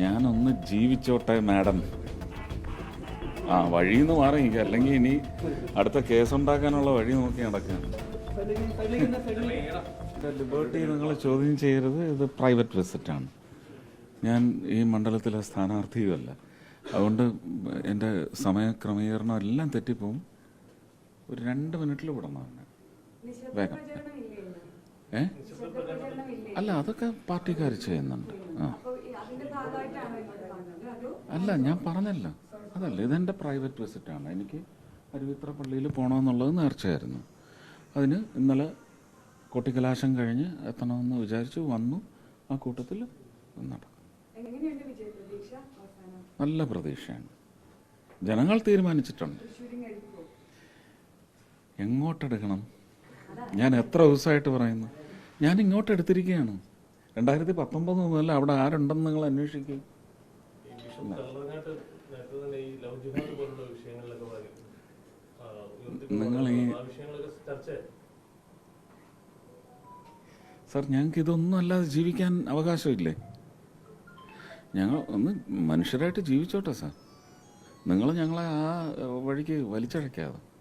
ഞാനൊന്ന് ജീവിച്ചോട്ടെ മാഡം. ആ വഴിയിൽ നിന്ന് മാറി അല്ലെങ്കിൽ ഇനി അടുത്ത കേസ് ഉണ്ടാക്കാനുള്ള വഴി നോക്കി നടക്കാൻ. ലിബർട്ടി നിങ്ങൾ ചോദ്യം ചെയ്യരുത്. ഇത് പ്രൈവറ്റ് വിസിറ്റാണ് ഞാൻ ഈ മണ്ഡലത്തിലെ സ്ഥാനാർത്ഥിയുമല്ല അതുകൊണ്ട് എന്റെ സമയക്രമീകരണം എല്ലാം തെറ്റിപ്പോവും. ഒരു രണ്ട് മിനിറ്റിൽ വിടണം എന്നെ വേഗം. പ്രചരണം അല്ല അതൊക്കെ പാർട്ടിക്കാർ ചെയ്യുന്നുണ്ട്. ആ. അല്ല ഞാൻ പറഞ്ഞല്ല. അതല്ല ഇതെന്റെ പ്രൈവറ്റ് വിസിറ്റാണ് എനിക്ക് അരുവിത്ര പള്ളിയിൽ പോകണമെന്നുള്ളത് നേർച്ചയായിരുന്നു. അതിന് ഇന്നലെ കൊട്ടിക്കലാശം കഴിഞ്ഞ് എത്തണമെന്ന് വിചാരിച്ചു വന്നു. ആ കൂട്ടത്തിൽ നടക്കും നല്ല പ്രതീക്ഷയാണ്. ജനങ്ങൾ തീരുമാനിച്ചിട്ടുണ്ട്. എങ്ങോട്ടെടുക്കണം? ഞാൻ എത്ര ദിവസമായിട്ട് പറയുന്നു? ഞാൻ ഇങ്ങോട്ട് എടുത്തിരിക്കുകയാണ്. രണ്ടായിരത്തി പത്തൊമ്പത് മുതൽ അവിടെ ആരുണ്ടെന്ന് നിങ്ങൾ അന്വേഷിക്കും. കള്ളനായിട്ട് നേരത്തെ തന്നെ ഈ ലവ് ജിഹാദ് പോലുള്ള വിഷയങ്ങളിലൊക്കെ വളരെ, ആ, ഉയർത്തിക്കൊണ്ടുവന്ന നിങ്ങൾ ഈ- സാർ ഞങ്ങൾക്ക് ഇതൊന്നും അല്ലാതെ ജീവിക്കാൻ അവകാശമില്ലേ? ഞങ്ങൾ ഒന്ന് മനുഷ്യരായിട്ട് ജീവിച്ചോട്ടെ സാർ. നിങ്ങൾ ഞങ്ങളെ ആ വഴിക്ക് വലിച്ചഴക്കാതെ.